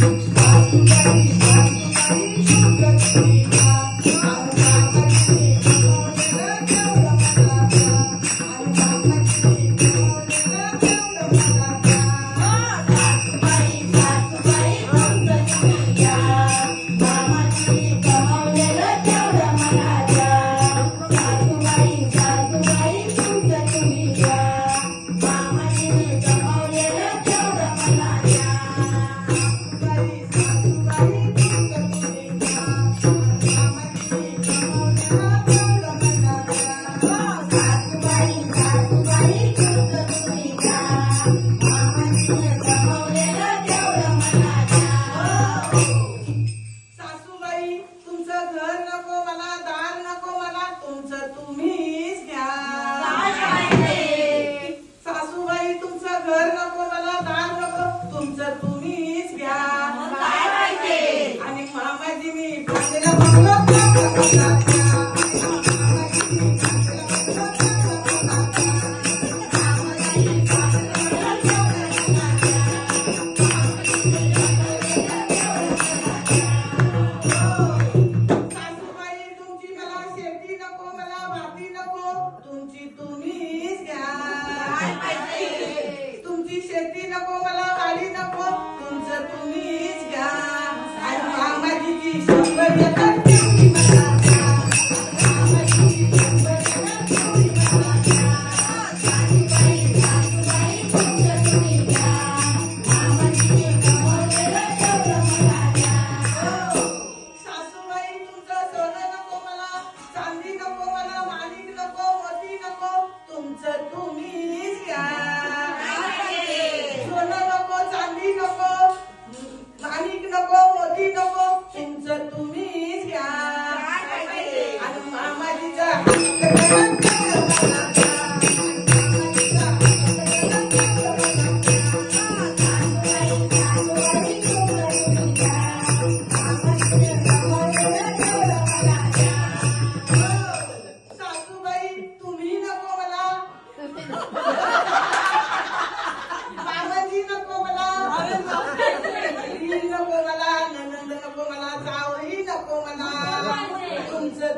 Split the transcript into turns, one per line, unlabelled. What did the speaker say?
Thank you. Teacher तुम्हीच घ्या आणि मामाजी मी चिंच तुम्हीच घ्या. आणि मामाजीचा.